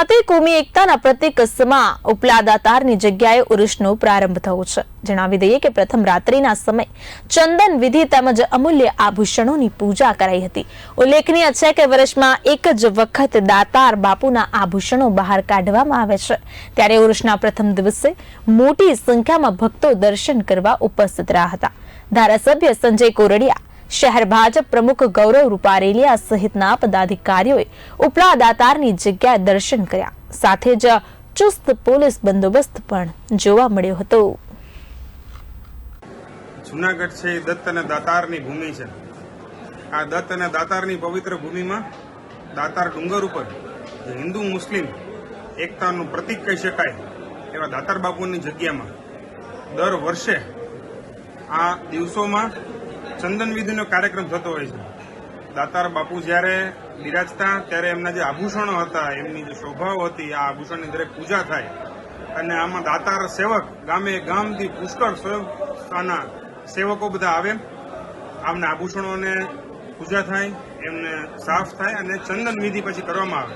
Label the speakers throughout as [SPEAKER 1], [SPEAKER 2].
[SPEAKER 1] ખાતે કોમી એકતાના પ્રતિક સમા ઉપલા દાતારની જગ્યાએ ઉરુષનો પ્રારંભ થયો છે. જણાવી દઈએ કે પ્રથમ રાત્રિના સમય ચંદન વિધિ તેમજ અમૂલ્ય આભૂષણોની પૂજા કરાઈ હતી. ઉલ્લેખનીય છે કે વર્ષમાં એક જ વખત દાતાર બાપુના આભૂષણો બહાર કાઢવામાં આવે છે. ત્યારે ઉરુષના પ્રથમ દિવસે મોટી સંખ્યામાં ભક્તો દર્શન કરવા ઉપસ્થિત રહ્યા હતા. ધારાસભ્ય સંજય કોરડિયા શહેર ભાજપ પ્રમુખ ગૌરવ રૂપારેલિયા સહિતના પદાધિકારીઓએ ઉપલા દાતારની જગ્યાએ દર્શન કર્યા. સાથે જ ચુસ્ત પોલીસ બંદોબસ્ત પણ જોવા મળ્યો હતો.
[SPEAKER 2] જુનાગઢ છે દત્ત અને દાતારની ભૂમિ છે. આ દત્ત અને દાતારની પવિત્ર ભૂમિમાં દાતાર ડુંગર ઉપર હિન્દુ મુસ્લિમ એકતાનું પ્રતીક કહી શકાય એવા દાતાર બાપુની જગ્યામાં દર વર્ષે આ દિવસોમાં ચંદન વિધિનો કાર્યક્રમ થતો હોય છે. દાતાર બાપુ જ્યારે બિરાજતા ત્યારે એમના જે આભૂષણો હતા, એમની જે શોભાઓ હતી, આ આભૂષણની દરેક પૂજા થાય. અને આમાં દાતાર સેવક ગામે ગામથી પુષ્કળ સ્વયંના સેવકો બધા આવે. આમને આભૂષણોને પૂજા થાય, એમને સાફ થાય અને ચંદન વિધિ પછી કરવામાં આવે.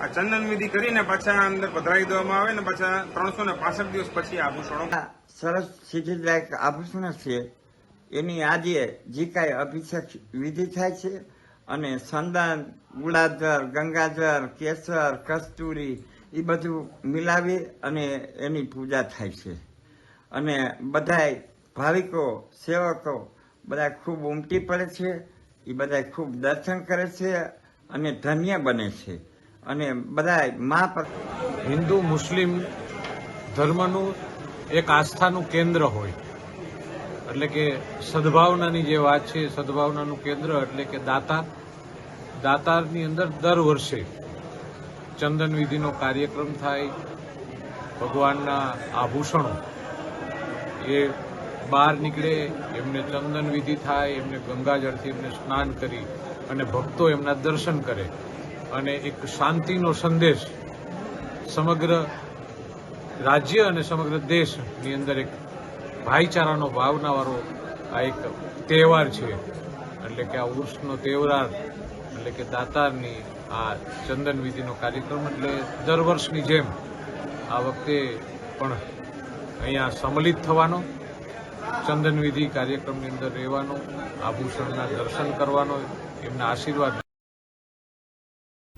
[SPEAKER 2] આ ચંદન વિધિ કરીને પાછા અંદર પધરાવી દેવામાં આવે ને પાછા ત્રણસો ને દિવસ પછી આભૂષણો
[SPEAKER 3] સરસ સિદ્ધિદાયક આભૂષણ છે. એની આજે જે કાંઈ અભિષેક વિધિ થાય છે અને સંદાન ગુલાજર ગંગાજર કેસર, કસ્તુરી એ બધું મિલાવી અને એની પૂજા થાય છે. અને બધાય ભાવિકો, સેવકો બધા ખૂબ ઉમટી પડે છે એ બધા ખૂબ દર્શન કરે છે અને ધન્ય બને છે. અને બધા મા
[SPEAKER 4] હિન્દુ, મુસ્લિમ ધર્મનું એક આસ્થાનું કેન્દ્ર હોય. એટલે કે સદભાવનાની જે વાત છે, સદભાવનાનું કેન્દ્ર એટલે કે દાતાર દાતારની અંદર દર વર્ષે ચંદન વિધિનો કાર્યક્રમ થાય, ભગવાનના આભૂષણો. એ બહાર નીકળે, એમને ચંદન વિધિ થાય, એમને ગંગાજળથી એમને સ્નાન કરી અને ભક્તો એમના દર્શન કરે. અને એક શાંતિનો સંદેશ સમગ્ર રાજ્ય અને સમગ્ર દેશની અંદર એક ભાઈચારાનો ભાવનાવાળો આ એક તહેવાર છે. એટલે કે આ ઉર્સનો તહેવાર, એટલે કે દાતારની આ ચંદન વિધિનો કાર્યક્રમ, એટલે દર વર્ષની જેમ આ વખતે પણ અહીંયા સંમલિત થવાનો, ચંદન વિધિ કાર્યક્રમની અંદર રહેવાનો, આભૂષણના દર્શન કરવાનો, એમના આશીર્વાદ